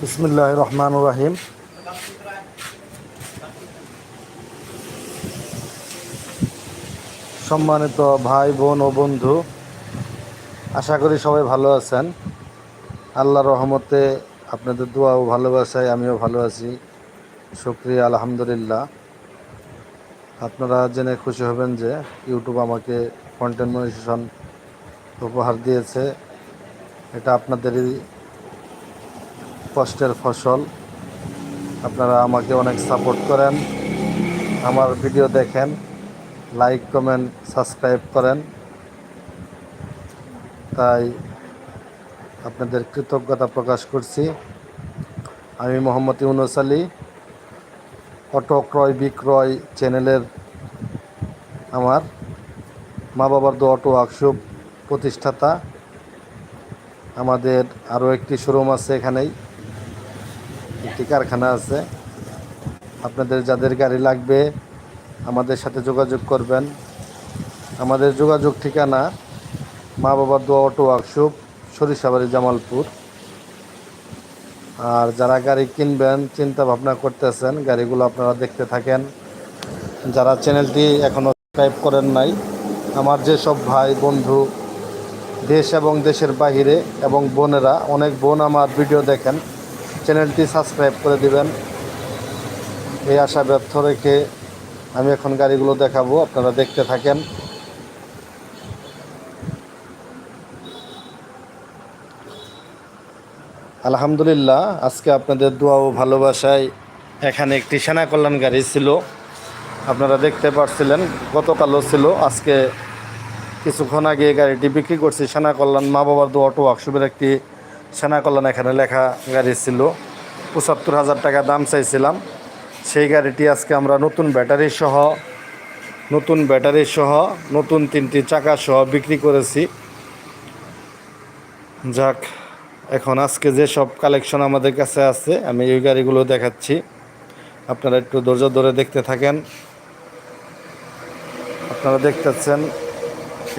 বিসমুল্লাহ রহমান রাহিম সম্মানিত ভাই, বোন ও বন্ধু, আশা করি সবাই ভালো আছেন। আল্লাহর রহমতে আপনাদের দোয়া ও ভালোবাসায় আমিও ভালো আছি। শুক্রিয়া, আলহামদুলিল্লাহ। আপনারা জেনে খুশি হবেন যে ইউটিউব আমাকে কন্টেন্ট মনিটেশন উপহার দিয়েছে। এটা আপনাদেরই কষ্টের ফসল। আপনারা আমাকে অনেক সাপোর্ট করেন। আমার ভিডিও দেখেন লাইক কমেন্ট সাবস্ক্রাইব করেন। তাই আপনাদের কৃতজ্ঞতা প্রকাশ করছি। আমি মোহাম্মদ ইউনুস আলী, অটো ক্রয় বিক্রয় চ্যানেলের আমার মা বাবার দো অটো ওয়ার্কশপ প্রতিষ্ঠাতা। আমাদের আরও একটি শোরুম আছে এখানেই। একটি কারখানা আছে। আপনাদের যাদের গাড়ি লাগবে, আমাদের সাথে যোগাযোগ করবেন। আমাদের যোগাযোগ ঠিকানা মা বাবার দোয়া অটো ওয়ার্কশপ, সরিষাবাড়ি, জামালপুর। আর যারা গাড়ি কিনবেন চিন্তা ভাবনা করতেছেন, গাড়িগুলো আপনারা দেখতে থাকেন। যারা চ্যানেলটি এখনও সাবস্ক্রাইব করেন নাই, আমার যেসব ভাই, বন্ধু, দেশ এবং দেশের বাহিরে এবং বোনেরা, অনেক বোন আমার ভিডিও দেখেন। চ্যানেলটি সাবস্ক্রাইব করে দিবেন। এই আশা ব্যর্থ রেখে আমি এখন গাড়িগুলো দেখাবো, আপনারা দেখতে থাকেন। আলহামদুলিল্লাহ, আজকে আপনাদের দোয়া ও ভালোবাসায় এখানে একটি সেনা কল্যাণ গাড়ি ছিল। আপনারা দেখতে পারছিলেন গতকালও ছিল। আজকে কিছুক্ষণ আগে গাড়িটি বিক্রি করছি সেনা কল্যাণ মা বাবার দোয়া অটো ওয়ার্কশপের একটি সেনা কল্যাণ এখানে লেখা গাড়ি ছিল। পঁচাত্তর হাজার টাকা দাম চাইছিলাম। সেই গাড়িটি আজকে আমরা নতুন ব্যাটারি সহ, নতুন ব্যাটারি সহ, নতুন তিনটি চাকা সহ বিক্রি করেছি। যাক, এখন আজকে যে সব কালেকশন আমাদের কাছে আছে, আমি এই গাড়িগুলো দেখাচ্ছি। আপনারা একটু ধৈর্য ধরে দেখতে থাকেন। আপনারা দেখতেছেন,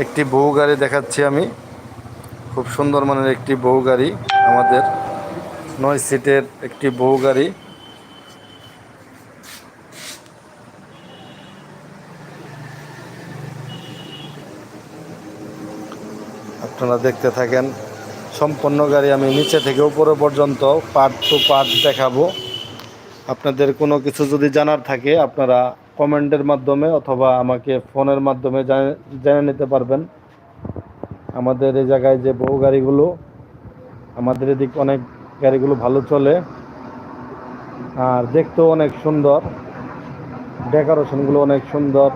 একটি বহু গাড়ি দেখাচ্ছি আমি। খুব সুন্দর মানের একটি বউ গাড়ি আমাদের। নয় সিটের একটি বউ গাড়ি। আপনারা দেখতে থাকেন, সম্পূর্ণ গাড়ি আমি নিচে থেকে উপরে পর্যন্ত পার্ট টু পার্ট দেখাবো। আপনাদের কোনো কিছু যদি জানার থাকে, আপনারা কমেন্টের মাধ্যমে অথবা আমাকে ফোনের মাধ্যমে জেনে নিতে পারবেন। আমাদের এই জায়গায় যে বহু গাড়িগুলো, আমাদের এদিক অনেক গাড়িগুলো ভালো চলে। আর দেখতেও অনেক সুন্দর। ডেকোরেশনগুলো অনেক সুন্দর।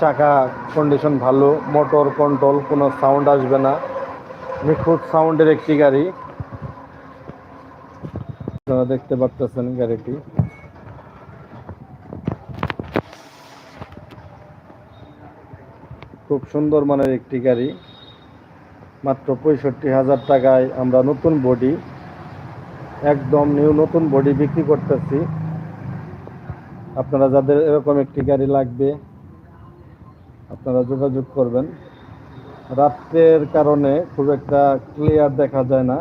চাকা কন্ডিশন ভালো মোটর কন্ট্রোল কোনো সাউন্ড আসবে না। নিখুঁত সাউন্ডের একটি গাড়ি। আপনারা দেখতে পাচ্ছেন গাড়িটি। খুব সুন্দর মানের একটি গাড়ি। মাত্র পঁয়ষট্টি হাজার টাকায় আমরা নতুন বডি, একদম নিউ নতুন বডি বিক্রি করতেছি। আপনারা যাদের এরকম একটি গাড়ি লাগবে, আপনারা যোগাযোগ করবেন। রাত্রের কারণে খুব একটা ক্লিয়ার দেখা যায় না।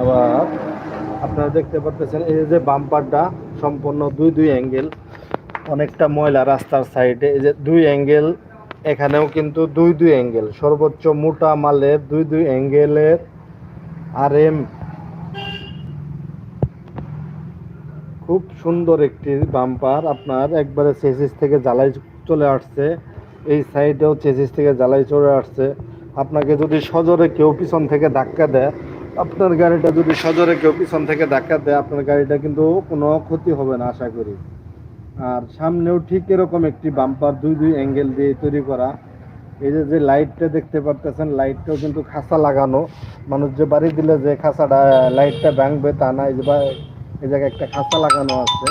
আবার আপনারা দেখতে পাচ্ছেন এই যে বাম্পারটা সম্পূর্ণ দুই দুই অ্যাঙ্গেল অনেকটা ময়লা রাস্তার সাইডে এই যে দুই অ্যাঙ্গেল এখানেও কিন্তু দুই দুই অ্যাঙ্গেল সর্বোচ্চ মোটা মালের দুই দুই অ্যাঙ্গেলের আর এম খুব সুন্দর একটি বাম্পার আপনার একবারে চেসিস থেকে জ্বালাই চলে আসছে, এই সাইডেও চেসিস থেকে জ্বালাই চলে আসছে। আপনাকে যদি সজোরে কেউ পিছন থেকে ধাক্কা দেয়, আপনার গাড়িটা যদি সজোরে কেউ পিছন থেকে ধাক্কা দেয়, আপনার গাড়িটা কিন্তু কোনো ক্ষতি হবে না, আশা করি। আর সামনেও ঠিক এরকম একটি বাম্পার দুই দুই অ্যাঙ্গেল দিয়ে তৈরি করা। এই যে যে লাইটটা দেখতে পারতেছেন লাইটটাও কিন্তু খাঁচা লাগানো। মানুষ যে বাড়ি দিলে যে খাঁচাটা লাইটটা ভাঙবে তা না, এই যে এই জায়গায় একটা খাঁচা লাগানো আছে।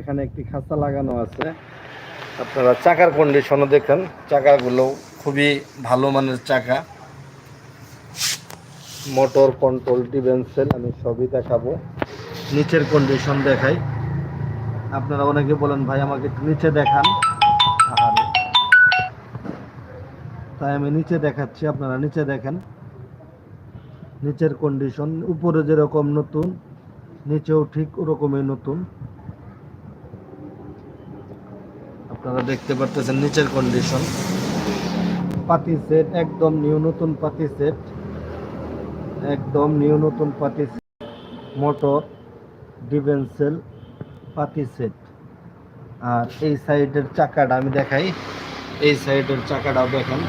এখানে একটি খাঁচা লাগানো আছে। আপনারা চাকার কন্ডিশনও দেখেন। চাকাগুলো খুবই ভালো মানের চাকা। মোটর কন্ট্রোল ডিভেন্সেল আমি সবই দেখাবো। নিচের কন্ডিশন দেখাই। আপনারা অনেকে বলেন, ভাই, আমাকে নিচে দেখান। তাই আমি নিচে দেখাচ্ছি, আপনারা নিচে দেখেন। নিচের কন্ডিশন উপরে যেরকম নতুন, নিচেও ঠিক ওরকমই নতুন। আপনারা দেখতে পারতেছেন নিচের কন্ডিশন পাতি সেট একদম নিউ নতুন পাতি সেট একদম নিউ নতুন পাতি মোটর ডিভেন্সেল পাতি সেট আর এই সাইডের চাকাটা আমি দেখাই। এই সাইডের চাকাটাও দেখেন।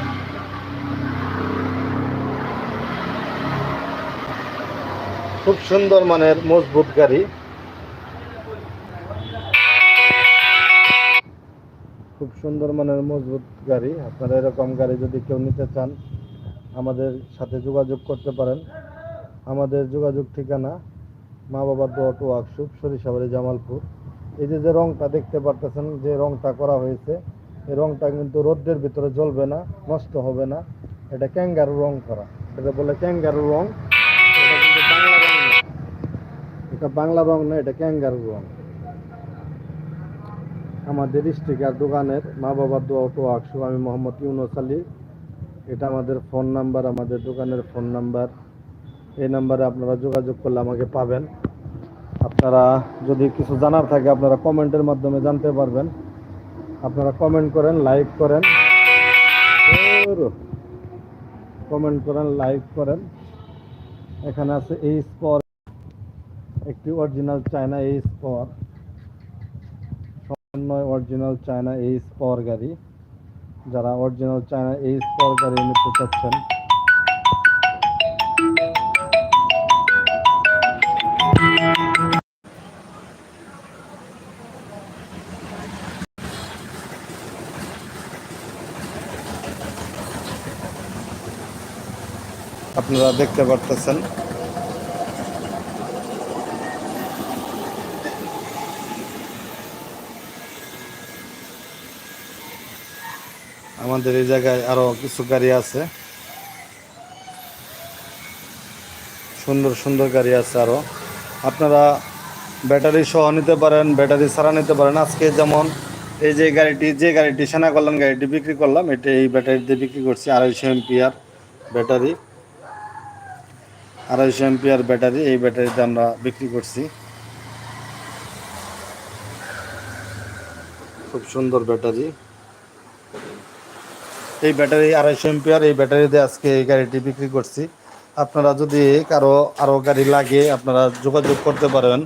খুব সুন্দর মানের মজবুত গাড়ি। খুব সুন্দর মানের মজবুত গাড়ি। আপনারা এরকম গাড়ি যদি কেউ নিতে চান, আমাদের সাথে যোগাযোগ করতে পারেন। আমাদের যোগাযোগ ঠিকানা মা বাবার দোয়াটু ওয়ার্কশপ, সরিষাবাড়ি, জামালপুর। এই যে যে রংটা দেখতে পারতেছেন, যে রংটা করা হয়েছে, এই রংটা কিন্তু রোদ্রের ভিতরে জ্বলবে না, নষ্ট হবে না। এটা ক্যাঙ্গারু রং করা। এটা বলে ক্যাঙ্গারু রং। এটা বাংলা রং না। এটা ক্যাঙ্গারু রং। আমাদের স্টিকার দোকানের মা বাবার দোয়া অটো ওয়ার্কশপ আমি মোহাম্মদ ইউনুস আলী। এটা আমাদের ফোন নাম্বার, আমাদের দোকানের ফোন নাম্বার। এই নাম্বারে আপনারা যোগাযোগ করলে আমাকে পাবেন। আপনারা যদি কিছু জানার থাকে, আপনারা কমেন্টের মাধ্যমে জানতে পারবেন। আপনারা কমেন্ট করেন, লাইক করেন। কমেন্ট করেন, লাইক করেন। এখানে আছে এই স্পর একটি অরিজিনাল চায়না এই স্পর নয় অরিজিনাল চায়না এই স্পর গাড়ি। যারা অরিজিনাল চায়না এই স্পর গাড়ি নিতে চাচ্ছেন আপনারা দেখতে পারতেছেন। আমাদের এই জায়গায় আরও কিছু গাড়ি আছে। সুন্দর সুন্দর গাড়ি আছে আরও। আপনারা ব্যাটারি সহ নিতে পারেন, ব্যাটারি ছাড়া নিতে পারেন। আজকে যেমন এই যে গাড়িটি যে গাড়িটি সেনা কল্যাণ গাড়িটি বিক্রি করলাম, এটি এই ব্যাটারি দিয়ে বিক্রি করছি আড়াইশো এমপিআর ব্যাটারি। আড়াইশো এমপিআর ব্যাটারি, এই ব্যাটারিতে আমরা বিক্রি করছি। খুব সুন্দর ব্যাটারি। এই ব্যাটারি আড়াইশো এমপিআর, এই ব্যাটারিতে আজকে এই গাড়িটি বিক্রি করছি। আপনারা যদি কারও আরও গাড়ি লাগে, আপনারা যোগাযোগ করতে পারেন।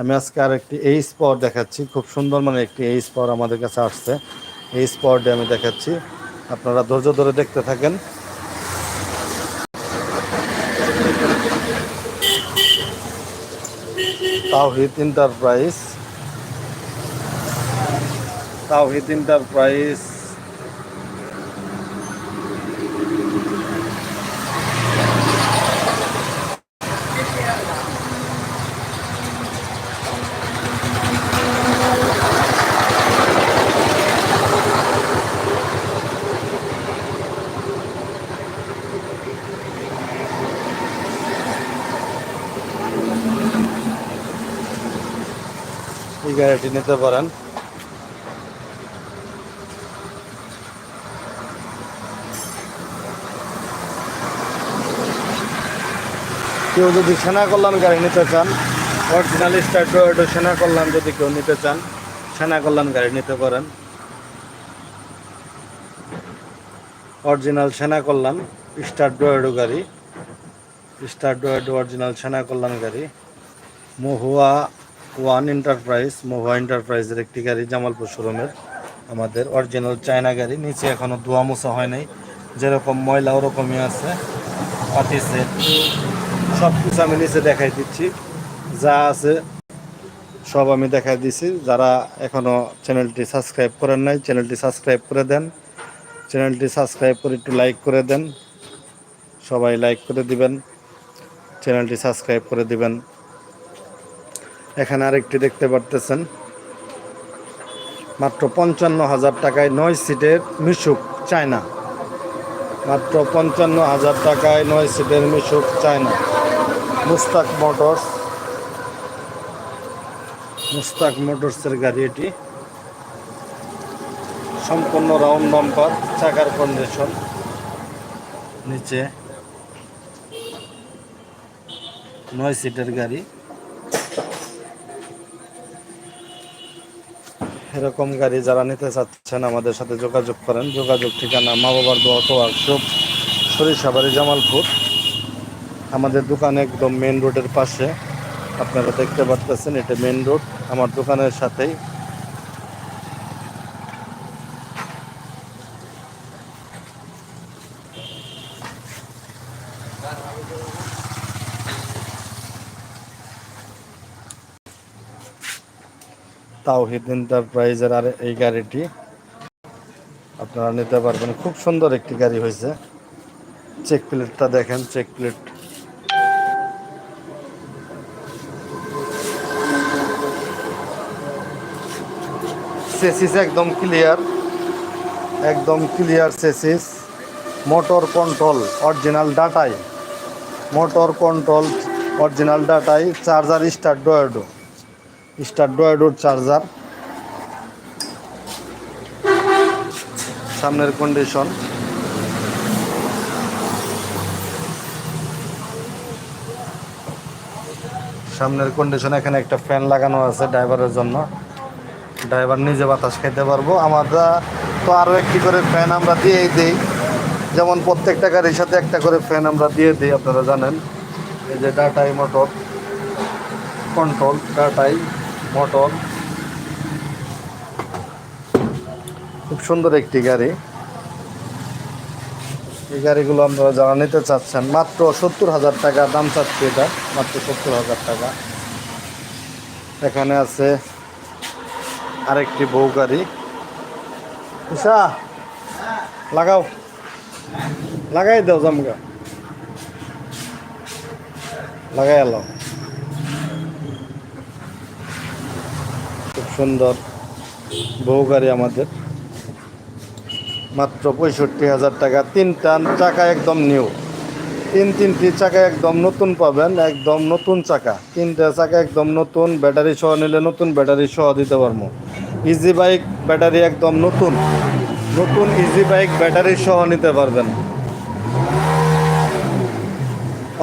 আমি আজকে আর একটি এই স্পট দেখাচ্ছি। খুব সুন্দর মানে একটি এই স্পট আমাদের কাছে আসছে। এই স্পটে আমি দেখাচ্ছি। আপনারা ধৈর্য ধরে দেখতে থাকেন। তাওহিদ এন্টারপ্রাইজ তাওহিদ এন্টারপ্রাইজ এই নিতে পারেন। কেউ যদি সেনা কল্যাণ গাড়ি নিতে চান অরিজিনাল স্টার ডোয়েটো সেনা কল্যাণ যদি কেউ নিতে চান, সেনা কল্যাণ গাড়ি নিতে পারেন। অরিজিনাল সেনা কল্যাণ স্টার ডোয়েডো গাড়ি স্টার ডোয়েডো অরিজিনাল সেনা কল্যাণ গাড়ি, মহুয়া ওয়ান এন্টারপ্রাইজ মহুয়া এন্টারপ্রাইজের একটি গাড়ি জামালপুর শোরুমের, আমাদের অরিজিনাল চায়না গাড়ি। নিচে এখনও ধোয়া মোছা হয় নাই। যেরকম ময়লা, ওরকমই আছে। পাতি সেট সব কিছু আমি নিচে দেখাই দিচ্ছি। যা আছে, সব আমি দেখাই দিছি। যারা এখনও চ্যানেলটি সাবস্ক্রাইব করেন নাই চ্যানেলটি সাবস্ক্রাইব করে দেন। চ্যানেলটি সাবস্ক্রাইব করে একটু লাইক করে দেন। সবাই লাইক করে দিবেন। চ্যানেলটি সাবস্ক্রাইব করে দিবেন। এখানে আরেকটি দেখতে পারতেছেন। মাত্র পঞ্চান্ন হাজার টাকায় নয় সিটের মিশুক চায়না। মাত্র পঞ্চান্ন হাজার টাকায় নয় সিটের মিশুক চায়না। মুস্তাক মোটরস। মুস্তাক মোটরসের গাড়ি এটি। সম্পূর্ণ রাউন্ড বাম্পার চাকার কন্ডিশন। নিচে নয় সিটের গাড়ি। এরকম গাড়ি যারা নিতে চাচ্ছেন, আমাদের সাথে যোগাযোগ করেন। যোগাযোগ ঠিকানা মা বাবার দোয়া ওয়ার্কশপ সরিষাবাড়ি জামালপুর। আমাদের দোকান একদম মেন রোডের পাশে। আপনারা দেখতে পাচ্ছেন এটা মেন রোড আমার দোকানের সাথেই। তাওহিদ এন্টারপ্রাইজের আর এই গাড়িটি আপনারা নিতে পারবেন। খুব সুন্দর একটি গাড়ি হয়েছে। চেক প্লেটটা দেখেন, চেক প্লেট। সেসিস একদম ক্লিয়ার একদম clear chassis motor control, original ডাটাই। Motor control, original ডাটাই, চার্জার স্টার ডোয়াডো স্টার ডোয়াডোর চার্জার। সামনের কন্ডিশন সামনের কন্ডিশন এখানে একটা ফ্যান লাগানো আছে ড্রাইভারের জন্য। ড্রাইভার নিজে বাতাস খেতে পারব। আমরা তো আরও একটি করে ফ্যান আমরা দিয়েই দিই। যেমন প্রত্যেকটা গাড়ির সাথে একটা করে ফ্যান আমরা দিয়ে দিই, আপনারা জানেন। এই যে ডাটাই মোটর কন্ট্রোল ডাটাই মোটর খুব সুন্দর একটি গাড়ি। এই গাড়িগুলো আপনারা যারা নিতে চাচ্ছেন, মাত্র সত্তর হাজার টাকা দাম চাচ্ছি এটা, মাত্র সত্তর হাজার টাকা। এখানে আছে আরেকটি বউ গাড়ি। উষা লাগাও। লাগাই দাও জামগা। লাগাই এলাও। সুন্দর বউ গাড়ি আমাদের। মাত্র পঁয়ষট্টি হাজার টাকা। তিনটা চাকা একদম নিউ। তিন তিনটি চাকা একদম নতুন পাবেন, একদম নতুন চাকা। তিনটা চাকা একদম নতুন, ব্যাটারি সহ নিলে নতুন ব্যাটারি সহ দিতে পারব। ইজি বাইক ব্যাটারি একদম নতুন। নতুন ইজি বাইক ব্যাটারি সহ নিতে পারবেন।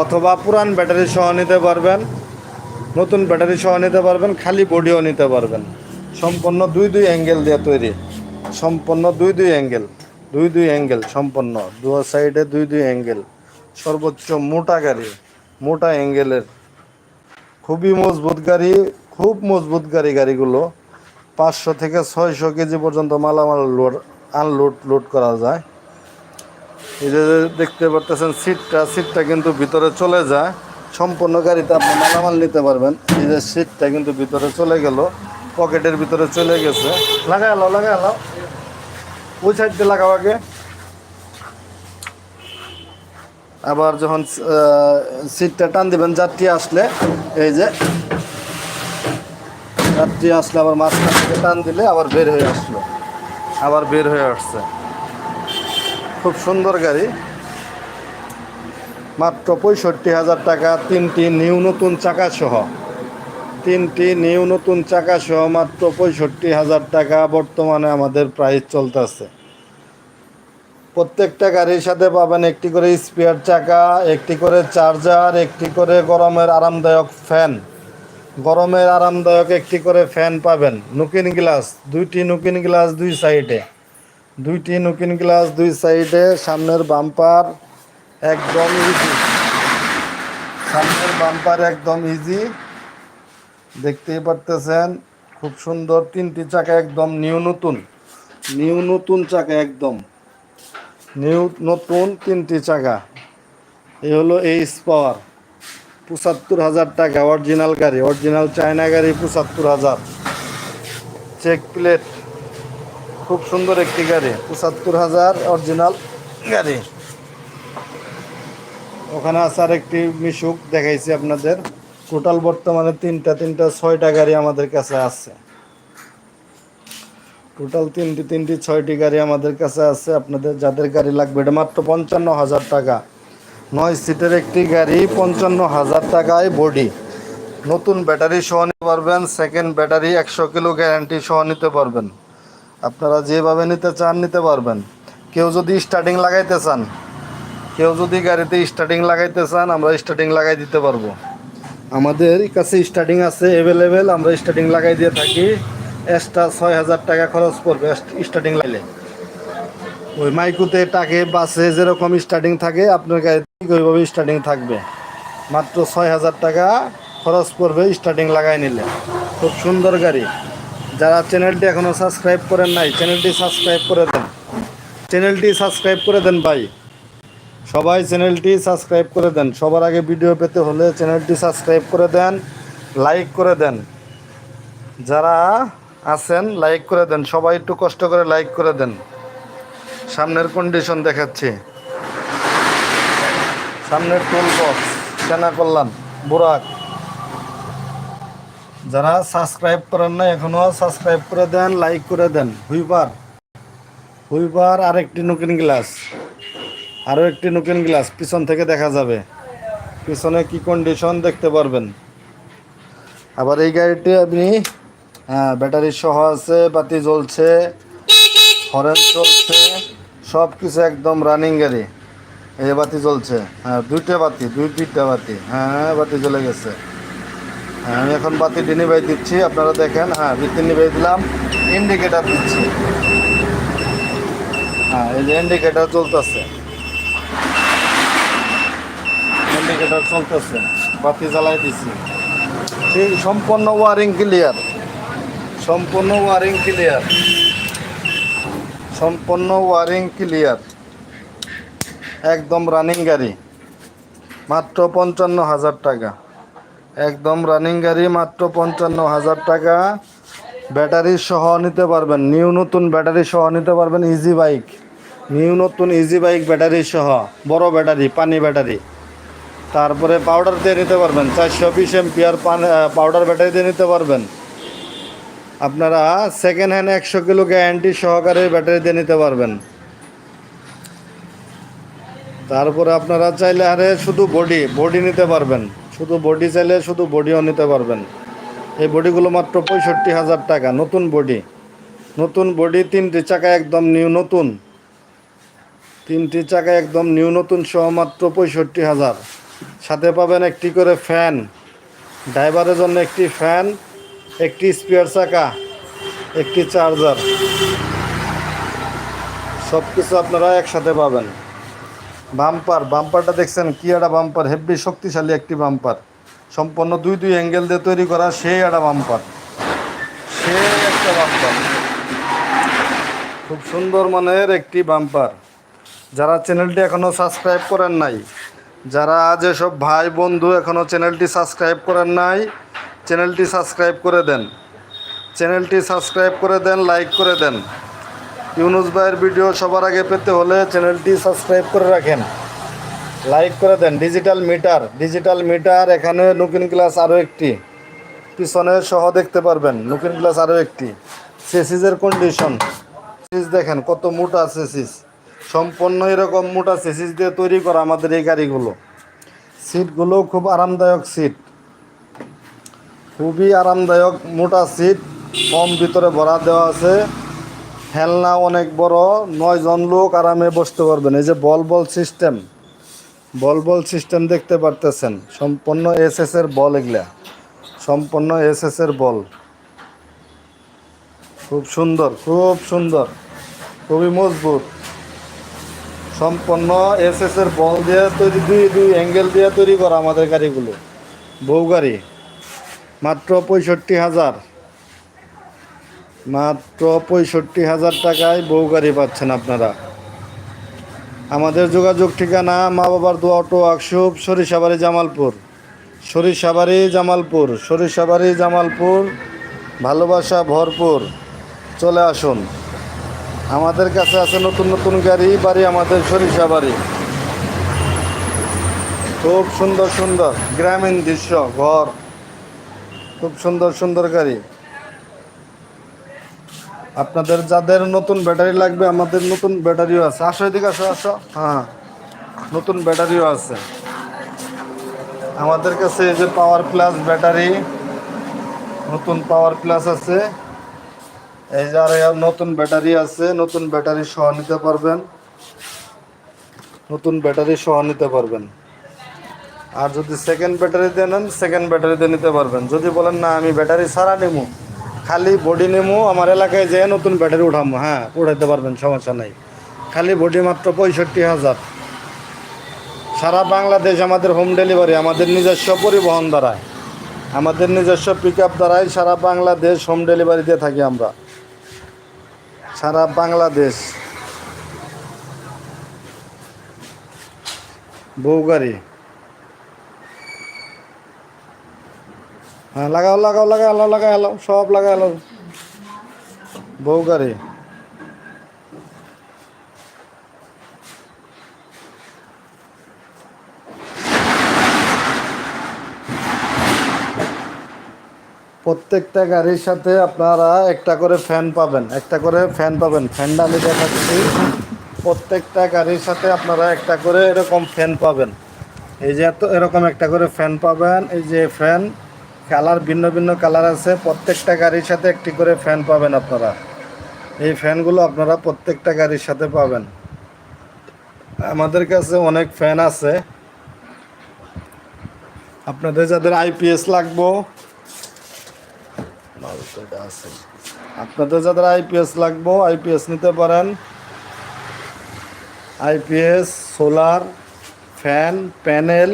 অথবা পুরান ব্যাটারি সহ নিতে পারবেন। নতুন ব্যাটারি সহ নিতে পারবেন, খালি বডিও নিতে পারবেন। সম্পূর্ণ দুই দুই অ্যাঙ্গেল দিয়ে তৈরি। সম্পূর্ণ দুই দুই অ্যাঙ্গেল দুই দুই অ্যাঙ্গেল সম্পূর্ণ। দু সাইডে দুই দুই অ্যাঙ্গেল সর্বোচ্চ মোটা গাড়ি, মোটা অ্যাঙ্গেলের খুবই মজবুত গাড়ি, খুব মজবুত গাড়ি গাড়িগুলো। পাঁচশো থেকে ছয়শো কেজি পর্যন্ত মালামাল লোড আনলোড লোড করা যায়। এই যে দেখতে পারতেছেন সিটটা সিটটা কিন্তু ভিতরে চলে যায়। সম্পূর্ণ গাড়িতে আপনি মালামাল নিতে পারবেন। এই যে সিটটা কিন্তু ভিতরে চলে গেল, পকেটের ভিতরে চলে গেছে। লাগাই এলো এলো ওই সাইড দিয়ে লাগাও আগে। আবার যখন সিটটা টান দিবেন, যাত্রী আসলে, এই যে যাত্রী আসলে আবার মাঝখান থেকে টান দিলে আবার বের হয়ে আসলো। আবার বের হয়ে আসছে। খুব সুন্দর গাড়ি। মাত্র পঁয়ষট্টি হাজার টাকা, তিনটি নিউ নতুন চাকা সহ। তিনটি নিউ নতুন চাকা সহ মাত্র পঁয়ষট্টি হাজার টাকা, বর্তমানে আমাদের প্রাইস চলতেছে। প্রত্যেকটা গাড়ির সাথে পাবেন একটি করে স্পেয়ার চাকা, একটি করে চার্জার একটি করে গরমের আরামদায়ক ফ্যান গরমের আরামদায়ক একটি করে ফ্যান পাবেন। নুকিন গ্লাস দুইটি নুকিন গ্লাস দুই সাইডে দুইটি নুকিন গ্লাস দুই সাইডে সামনের বাম্পার একদম ইজি সামনের বাম্পার একদম ইজি দেখতেই পারতেছেন, খুব সুন্দর তিনটি চাকা একদম নিউ নতুন। নিউ নতুন চাকা একদম। নিউ নতুন তিনটি চাকা। এই হলো এইচ পাওয়ার পঁচাত্তর হাজার টাকা অরিজিনাল গাড়ি। অরিজিনাল চায়না গাড়ি পঁচাত্তর হাজার। চেক প্লেট খুব সুন্দর একটি গাড়ি। পঁচাত্তর হাজার অরিজিনাল গাড়ি। ওখানে আছে আর একটি মিশুক, দেখাইছি আপনাদের। টোটাল বর্তমানে তিনটা তিনটা, ছয়টা গাড়ি আমাদের কাছে আছে। টোটাল তিনটি তিনটি, ছয়টি গাড়ি আমাদের কাছে আছে। আপনাদের যাদের গাড়ি লাগবে, এটা মাত্র পঞ্চান্ন হাজার টাকা। নয় সিটের একটি গাড়ি, পঞ্চান্ন হাজার টাকায় বডি। নতুন ব্যাটারি সহ নিতে পারবেন সেকেন্ড ব্যাটারি, একশো কিলো গ্যারান্টি সহ নিতে পারবেন। আপনারা যেভাবে নিতে চান, নিতে পারবেন। কেউ যদি স্টার্টিং লাগাইতে চান কেউ যদি গাড়িতে স্টার্টিং লাগাইতে চান, আমরা স্টার্টিং লাগাই দিতে পারব। আমাদের কাছে স্টার্টিং আছে অ্যাভেলেবেল আমরা স্টার্টিং লাগাই দিয়ে থাকি। এক্সট্রা ছয় হাজার টাকা খরচ পড়বে স্টার্টিং লাইলে ওই মাইকুতে টাকে, বাসে যেরকম স্টার্টিং থাকে, আপনার গাড়িতে ওইভাবে স্টার্টিং থাকবে। মাত্র ছয় হাজার টাকা খরচ পড়বে স্টার্টিং লাগাই নিলে। খুব সুন্দর গাড়ি। যারা চ্যানেলটি এখনও সাবস্ক্রাইব করেন নাই চ্যানেলটি সাবস্ক্রাইব করে দেন। চ্যানেলটি সাবস্ক্রাইব করে দেন ভাই। সবাই চ্যানেলটি সাবস্ক্রাইব করে দেন। সবার আগে ভিডিও পেতে হলে চ্যানেলটি সাবস্ক্রাইব করে দেন, লাইক করে দেন। যারা আছেন, লাইক করে দেন। সবাই একটু কষ্ট করে লাইক করে দেন। সামনের কন্ডিশন দেখাচ্ছি। সামনের টুল বক্স সেনা কল্যাণ, বুরাক। যারা সাবস্ক্রাইব করেন না এখনও সাবস্ক্রাইব করে দেন, লাইক করে দেন। হুইবার হুইবার আরেকটি নতুন গ্লাস। আরও একটি নতুন গ্লাস পিছন থেকে দেখা যাবে। পিছনে কি কন্ডিশন দেখতে পারবেন? আবার এই গাড়িটি আপনি হ্যাঁ ব্যাটারি সহ আছে, বাতি জ্বলছে হরেন চলছে সব কিছু একদম রানিং গাড়ি। এই বাতি জ্বলছে। হ্যাঁ দুইটা বাতি, দুই দুইটা বাতি। হ্যাঁ বাতি জ্বলে গেছে। হ্যাঁ আমি এখন বাতিটি নিভাই দিচ্ছি, আপনারা দেখেন। হ্যাঁ ভিত্তি নিভাই দিলাম ইন্ডিকেটার দিচ্ছি। হ্যাঁ এই যে ইন্ডিকেটার চলতেছে। ইন্ডিকেটার চলতেছে, বাতি জ্বালাই দিচ্ছি ঠিক সম্পূর্ণ ওয়ারিং ক্লিয়ার। সম্পূর্ণ ওয়ারিং ক্লিয়ার। সম্পূর্ণ ওয়ারিং ক্লিয়ার। একদম রানিং গাড়ি। মাত্র পঞ্চান্ন হাজার টাকা। একদম রানিং গাড়ি, মাত্র পঞ্চান্ন হাজার টাকা। ব্যাটারি সহ নিতে পারবেন। নিউ নতুন ব্যাটারি সহ নিতে পারবেন ইজি বাইক নিউ নতুন ইজি বাইক ব্যাটারি সহ। বড় ব্যাটারি, পানি ব্যাটারি। তারপরে পাউডার দিয়ে নিতে পারবেন। চারশো বিশ এমপিআর পান পাউডার ব্যাটারি দিয়ে নিতে পারবেন। আপনারা সেকেন্ড হ্যান্ড একশো কিলো গ্যারান্টি সহকারে ব্যাটারি দিয়ে নিতে পারবেন। তারপরে আপনারা চাইলে আরে শুধু বডি বডি নিতে পারবেন। শুধু বডি চাইলে শুধু বডিও নিতে পারবেন। এই বডিগুলো মাত্র পঁয়ষট্টি হাজার টাকা, নতুন বডি নতুন বডি তিনটি চাকা একদম নিউ নতুন। তিনটি চাকা একদম নিউ নতুন সহ মাত্র পঁয়ষট্টি হাজার। সাথে পাবেন একটি করে ফ্যান। ড্রাইভারের জন্য একটি ফ্যান, একটি স্পেয়ার চাকা, একটি চার্জার। সব কিছু আপনারা একসাথে পাবেন। বাম্পার, বাম্পারটা দেখছেন, কি একটা বাম্পার, হেভি শক্তিশালী একটি বাম্পার। সম্পূর্ণ দুই দুই অ্যাঙ্গেল দিয়ে তৈরি করা সেই একটা বাম্পার। সে একটা বাম্পার। খুব সুন্দর মানের একটি বাম্পার। যারা চ্যানেলটি এখনও সাবস্ক্রাইব করেন নাই যারা যেসব ভাই বন্ধু এখনও চ্যানেলটি সাবস্ক্রাইব করেন নাই, চ্যানেলটি সাবস্ক্রাইব করে দেন। চ্যানেলটি সাবস্ক্রাইব করে দেন, লাইক করে দেন। ইউনুস ভাইয়ের ভিডিও সবার আগে পেতে হলে চ্যানেলটি সাবস্ক্রাইব করে রাখেন। লাইক করে দেন, ডিজিটাল মিটার ডিজিটাল মিটার এখানে নতুন ক্লাস আরও একটি। পিছনে সহ দেখতে পারবেন, নতুন ক্লাস আরও একটি। সেসিসের কন্ডিশন সেসিস দেখেন, কত মোটা সেসিস সম্পূর্ণ এরকম মোটা সেসিস দিয়ে তৈরি করা আমাদের এই গাড়িগুলো। সিটগুলো খুব আরামদায়ক সিট। খুবই আরামদায়ক মোটা সিট, কম ভিতরে ভরা দেওয়া আছে। হেলনা অনেক বড় নয় জন লোক আরামে বসতে পারবেন। এই যে বল বল সিস্টেম বল বল সিস্টেম দেখতে পারতেছেন। সম্পূর্ণ এস এর বল এগুলা। সম্পূর্ণ এস এর বল। খুব সুন্দর খুব সুন্দর। খুবই মজবুত। এস এর বল দিয়ে তৈরি, দুই দুই অ্যাঙ্গেল দিয়ে তৈরি করা আমাদের গাড়িগুলো। বউ গাড়ি। মাত্র পঁয়ষট্টি হাজার। মাত্র পঁয়ষট্টি হাজার টাকায় বউ গাড়ি পাচ্ছেন আপনারা। আমাদের যোগাযোগ ঠিকানা মা বাবার দু অটো ওয়ার্কশপ, সরিষাবাড়ি, জামালপুর। সরিষাবাড়ি জামালপুর। সরিষাবাড়ি, জামালপুর। ভালোবাসা ভরপুর। চলে আসুন। আমাদের কাছে আছে নতুন নতুন গাড়ি, বাড়ি আমাদের সরিষা বাড়ি। খুব সুন্দর সুন্দর গ্রামীণ দৃশ্য, ঘর। খুব সুন্দর সুন্দর গাড়ি। আপনাদের যাদের নতুন ব্যাটারি লাগবে, আমাদের নতুন ব্যাটারিও আছে। আসো এদিকে আসো আসো। হ্যাঁ নতুন ব্যাটারিও আছে। আমাদের কাছে এই যে পাওয়ার প্লাস ব্যাটারি, নতুন পাওয়ার প্লাস আছে। এই যে আর নতুন ব্যাটারি আছে, নতুন ব্যাটারি সহ নিতে পারবেন। নতুন ব্যাটারি সহ নিতে পারবেন। আর যদি সেকেন্ড ব্যাটারিতে নেন সেকেন্ড ব্যাটারিতে নিতে পারবেন। যদি বলেন, না, আমি ব্যাটারি সারা নেব, খালি বডি নেব, আমার এলাকায় যেয়ে নতুন ব্যাটারি উঠাবো হ্যাঁ উঠাইতে পারবেন, সমস্যা নাই। খালি বডি মাত্র পঁয়ষট্টি হাজার। সারা বাংলাদেশ আমাদের হোম ডেলিভারি আমাদের নিজস্ব পরিবহন দ্বারায় আমাদের নিজস্ব পিক আপ দ্বারাই সারা বাংলাদেশ হোম ডেলিভারি দিয়ে থাকি আমরা। সারা বাংলাদেশ। বৌগারি হ্যাঁ লাগাও লাগাও লাগাও লাগাও এলাম সব লাগাই এলাম প্রত্যেকটা গাড়ির সাথে আপনারা একটা করে ফ্যান পাবেন, একটা করে ফ্যান পাবেন। ফ্যানটা আমি দেখাচ্ছি। প্রত্যেকটা গাড়ির সাথে আপনারা একটা করে এরকম ফ্যান পাবেন। এই যে এত, এরকম একটা করে ফ্যান পাবেন, এই যে ফ্যান কালার ভিন্ন ভিন্ন কালার আছে, প্রত্যেকটা গাড়ির সাথে একটি করে ফ্যান পাবেন আপনারা। এই ফ্যানগুলো আপনারা প্রত্যেকটা গাড়ির সাথে পাবেন। আমাদের কাছে অনেক ফ্যান আছে। আপনাদের যাদের আইপিএস লাগবো আছে আপনাদের যাদের আইপিএস লাগবো আইপিএস নিতে পারেন। IPS solar fan panel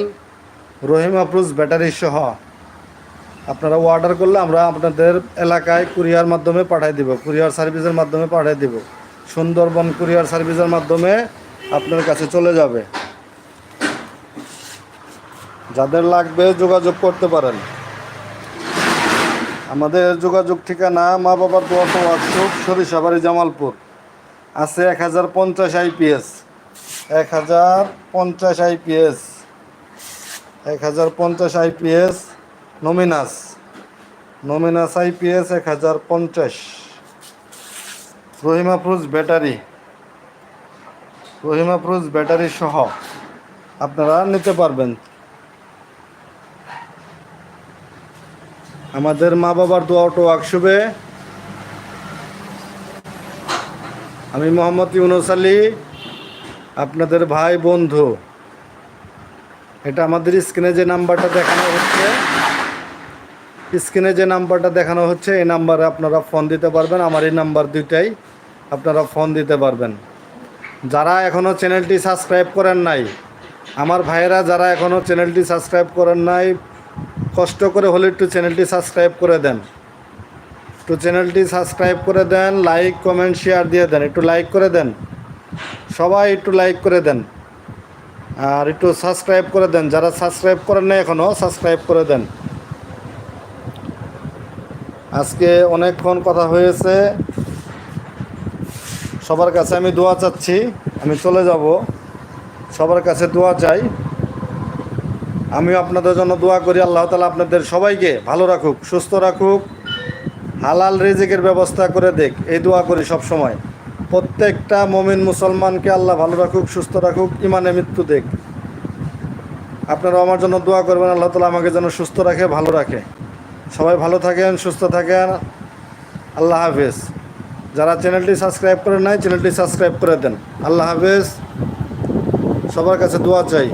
Rahimafrooz battery সহ। আপনারা অর্ডার করলে আমরা আপনাদের এলাকায় কুরিয়ার মাধ্যমে পাঠিয়ে দিব। কুরিয়ার সার্ভিসের মাধ্যমে পাঠিয়ে দিব। সুন্দরবন কুরিয়ার সার্ভিসের মাধ্যমে আপনার কাছে চলে যাবে। যাদের লাগবে যোগাযোগ করতে পারেন। আমাদের যোগাযোগ ঠিকানা মা বাবার দোয়াত ওয়ার্কশপ সরিষাবাড়ি জামালপুর। আছে এক হাজার পঞ্চাশ আইপিএস এক হাজার পঞ্চাশ আইপিএস এক হাজার পঞ্চাশ আইপিএস নমিনাস। নমিনাস আইপিএস এক হাজার পঞ্চাশ। Rahimafrooz battery. Rahimafrooz battery সহ আপনারা নিতে পারবেন। আমাদের মা বাবার দোয়া অটো ওয়ার্কশপে আমি মোহাম্মদ ইউনুস আলী, আপনাদের ভাই বন্ধু এটা আমাদের স্ক্রিনে যে নাম্বারটা দেখানো হচ্ছে, স্ক্রিনে যে নাম্বারটা দেখানো হচ্ছে, এই নাম্বারে আপনারা ফোন দিতে পারবেন। আমার এই নাম্বার দুইটাই, আপনারা ফোন দিতে পারবেন। যারা এখনও চ্যানেলটি সাবস্ক্রাইব করেন নাই, আমার ভাইয়েরা যারা এখনও চ্যানেলটি সাবস্ক্রাইব করেন নাই কষ্ট করে হলে একটু চ্যানেলটি সাবস্ক্রাইব করে দেন। একটু চ্যানেলটি সাবস্ক্রাইব করে দেন, লাইক, কমেন্ট, শেয়ার দিয়ে দেন, একটু লাইক করে দেন। সবাই একটু লাইক করে দেন আর একটু সাবস্ক্রাইব করে দেন। যারা সাবস্ক্রাইব করেন না এখনও সাবস্ক্রাইব করে দেন। আজকে অনেকক্ষণ কথা হয়েছে। সবার কাছে আমি দোয়া চাচ্ছি, আমি চলে যাব। সবার কাছে দোয়া চাই। আমিও আপনাদের জন্য দোয়া করি, আল্লাহ তালা আপনাদের সবাইকে ভালো রাখুক, সুস্থ রাখুক। হালাল রেজেকের ব্যবস্থা করে দেখ এই দোয়া করি সব সময় প্রত্যেকটা মমিন মুসলমানকে আল্লাহ ভালো রাখুক, সুস্থ রাখুক ইমানে মৃত্যু দেখ আপনারা আমার জন্য দোয়া করবেন, আল্লাহ তালা আমাকে যেন সুস্থ রাখে, ভালো রাখে। সবাই ভালো থাকেন, সুস্থ থাকেন। আল্লাহ হাফেজ। যারা চ্যানেলটি সাবস্ক্রাইব করেন নাই, চ্যানেলটি সাবস্ক্রাইব করে দেন। আল্লাহ হাফেজ। সবার কাছে দোয়া চাই।